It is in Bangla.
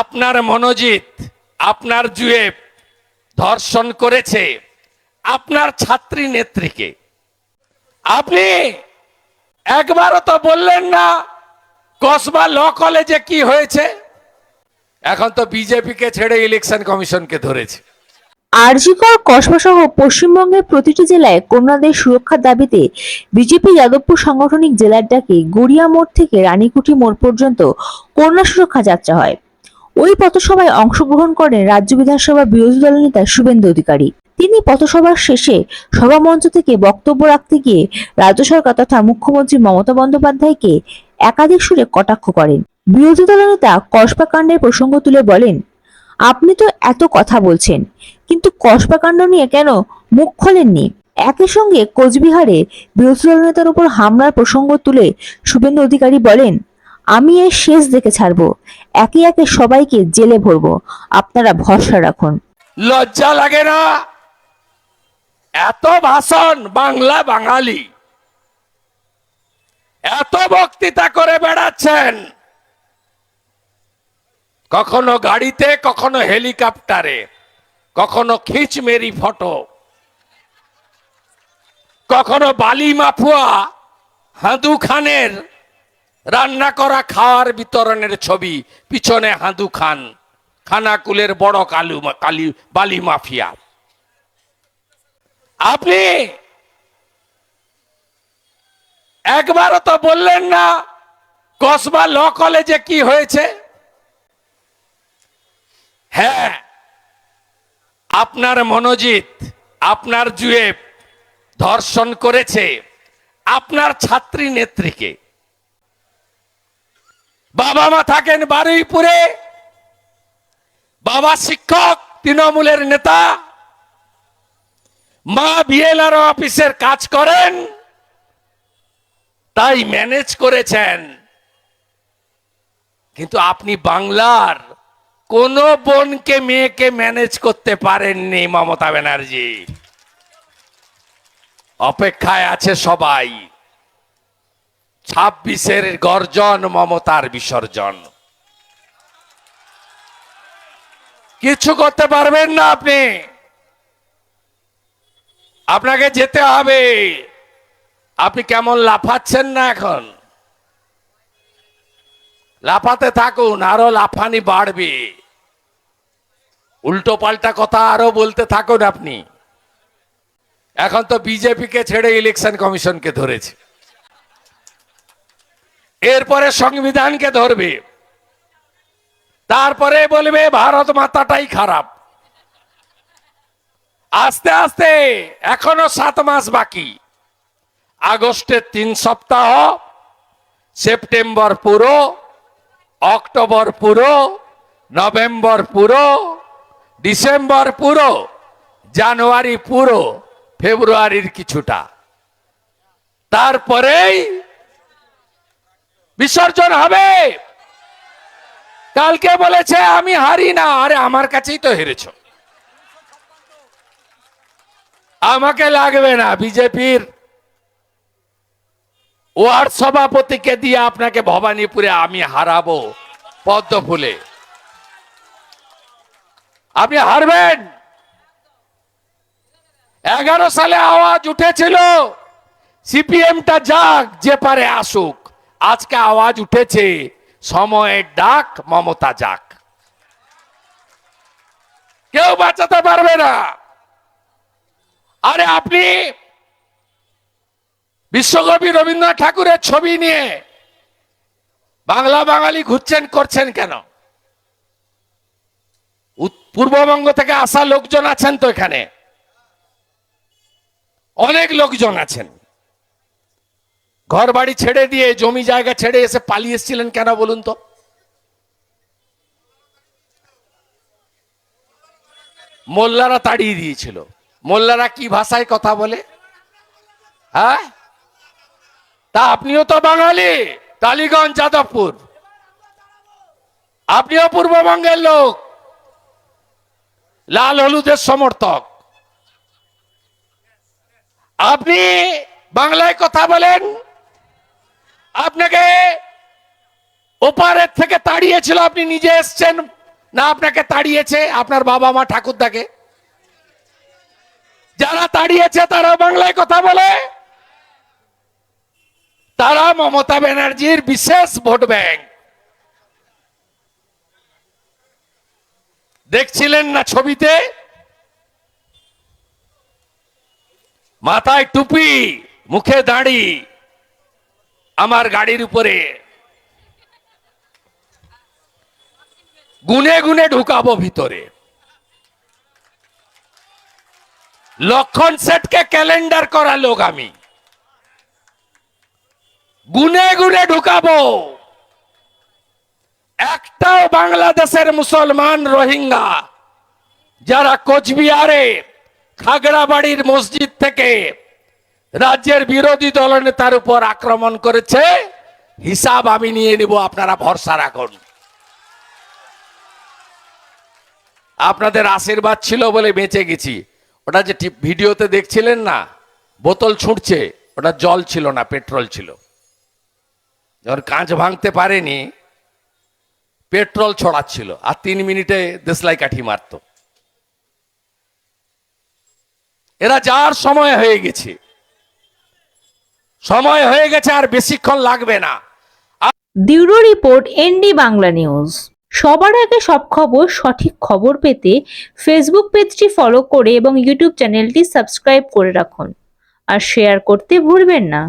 আপনার মনোজিৎ, আপনার জুয়েব ধর্ষণ করেছে আপনার ছাত্রী নেত্রীকে। আপনি একবারও তো বললেন না, কসবা ল কলেজে কি হয়েছে? এখন তো বিজেপিকে ছেড়ে ইলেকশন কমিশনকে ধরেছে। আরজিকর কসবা সহ পশ্চিমবঙ্গের প্রতিটি জেলায় কন্যাদের সুরক্ষার দাবিতে বিজেপি যাদবপুর সাংগঠনিক জেলার ডাকে গড়িয়া মোড় থেকে রানীকুঠি মোড় পর্যন্ত কন্যা সুরক্ষা যাত্রা হয়। ওই পথসভায় অংশগ্রহণ করেন রাজ্য বিধানসভার বিরোধী দল নেতা শুভেন্দু অধিকারী। তিনি পথসভার শেষে সভামঞ্চ থেকে বক্তব্য রাখতে গিয়ে রাজ্য সরকার তথা মুখ্যমন্ত্রী মমতা বন্দ্যোপাধ্যায়কে একাধিক সুরে কটাক্ষ করেন। বিরোধী দলনেতা কসবা কাণ্ডের প্রসঙ্গ তুলে বলেন, আপনি তো এত কথা বলছেন, কিন্তু কসবা কাণ্ড নিয়ে কেন মুখ খোলেননি? একই সঙ্গে কোচবিহারে বিরোধী দল নেতার উপর হামলার প্রসঙ্গ তুলে শুভেন্দু অধিকারী বলেন আমি এর শেষ দেখে ছাড়বো। একে একে সবাইকে জেলে ভরবো। আপনারা ভরসা রাখুন। লজ্জা লাগে না? এত ভাষণ বাংলা বাঙালি। এত বক্তৃতা করে বেড়াচ্ছেন। কখনো গাড়িতে, কখনো হেলিকপ্টারে, কখনো খিচমেরি ফটো, কখনো বালি মাফুয়া হাঁদু খানের রান্না করা খাওয়ার বিতরণের ছবি, পিছনে হাঁদু খান। খানাকুলের বড় কালু কালি, বালি মাফিয়া। আপনি একবারও তো বললেন না, কসবা ল কলেজে কি হয়েছে? হ্যাঁ আপনার মনোজিৎ, আপনার জুয়েব ধর্ষণ করেছে, আপনার ছাত্রী নেত্রীকে। বাবা মা থাকেন বারুইপুরে। বাবা শিক্ষক, তৃণমূলের নেতা। মা বিএলআর অফিসের কাজ করেন। তাই ম্যানেজ করেছেন। কিন্তু আপনি বাংলার কোন বোনকে, মেয়েকে ম্যানেজ করতে পারেননি মমতা ব্যানার্জি। অপেক্ষায় আছে সবাই। ছাব্বিশের গর্জন মমতার বিসর্জন। কিছু করতে পারবেন না আপনি। আপনাকে যেতে হবে। আপনি কেমন লাফাচ্ছেন না এখন? লাফাতে থাকুন, আরও লাফানি বাড়বে। উল্টো পাল্টা কথা আরও বলতে থাকুন আপনি। এখন তো বিজেপিকে ছেড়ে ইলেকশন কমিশনকে ধরেছে। এরপরে সংবিধানকে ধরবে। তারপরে বলবে, ভারত মাতাটাই খারাপ। আস্তে আস্তে, এখনও সাত মাস বাকি। আগস্টের তিন সপ্তাহ, সেপ্টেম্বর পুরো, অক্টোবর পুরো, নভেম্বর পুরো, ডিসেম্বর পুরো, জানুয়ারি পুরো, ফেব্রুয়ারির কিছুটা। তারপরেই বিসর্জন হবে। কালকে বলেছে, আমি হারি না। আরে, আমার কাছেই তো হেরেছ। আমাকে লাগবে না বিজেপির। ওয়ার্ড সভাপতিকে দিয়ে আপনাকে ভবানীপুরে আমি হারাবো পদ্ম ফুলে। আপনি হারবেন। এগারো সালে আওয়াজ উঠেছিল, সিপিএমটা যাক, যে পারে আসুক। আজকে আওয়াজ উঠেছে, সময়ের ডাক মমতা যাক। কেউ বাঁচাতে পারবে না। আরে আপনি বিশ্বকবি রবীন্দ্রনাথ ঠাকুরের ছবি নিয়ে বাংলা বাঙালি ঘুরছেন, করছেন কেন? পূর্ববঙ্গ থেকে আসা লোকজন আছেন তো এখানে? অনেক লোকজন আছেন। ঘর বাড়ি ছেড়ে দিয়ে, জমি জায়গা ছেড়ে এসে পালিয়ে এসেছিলেন কেন বলুন তো? মোল্লারা তাড়িয়ে দিয়েছিল। মোল্লারা কি ভাষায় কথা বলে? হ্যাঁ? তা আপনিও তো বাঙালি, টালিগঞ্জ, যাদবপুর। আপনিও পূর্ববঙ্গের লোক, লাল হলুদের সমর্থক। আপনি বাংলায় কথা বলেন? আপনাকে ওপারের থেকে তাড়িয়েছিল, আপনি নিজে এসছেন। না, আপনাকে তাড়িয়েছে আপনার বাবা মা ঠাকুরদাকে। যারা তাড়িয়েছে, তারা বাংলায় কথা বলে। তারা মমতা ব্যানার্জির বিশেষ ভোট ব্যাংক। দেখছিলেন না ছবিতে? মাথায় টুপি, মুখে দাড়ি। আমার গাড়ির উপরে। গুনে গুনে ঢুকাবো ভিতরে। লক্ষণ সেটকে ক্যালেন্ডার করা লোক আমি। গুনে গুনে ঢুকাবো। একটাও বাংলাদেশের মুসলমান রোহিঙ্গা যারা কোচবিহারে খাগড়াবাড়ির মসজিদ থেকে রাজ্যের বিরোধী দলনেতার উপর আক্রমণ করেছে। হিসাব আমি নিয়ে নিব, আপনারা ভরসা রাখুন। আপনাদের আশীর্বাদ ছিল বলে বেঁচে গেছি। ওটা যে ভিডিওতে দেখছিলেন না, বোতল ছুটছে ওটা জল ছিল না, পেট্রোল ছিল। যখন কাঁচ ভাঙতে পারেনি, পেট্রোল ছড়াচ্ছিল, আর তিন মিনিটে দেশলাই কাঠি মারত। এরা যার সময় হয়ে গেছে। সময় হয়ে গেছে আর বেশিক্ষণ লাগবে না। Bureau report, ND Bangla news. সবার আগে সব খবর, সঠিক খবর পেতে ফেসবুক পেজটি ফলো করে এবং ইউটিউব চ্যানেলটি সাবস্ক্রাইব করে রাখুন। আর শেয়ার করতে ভুলবেন না।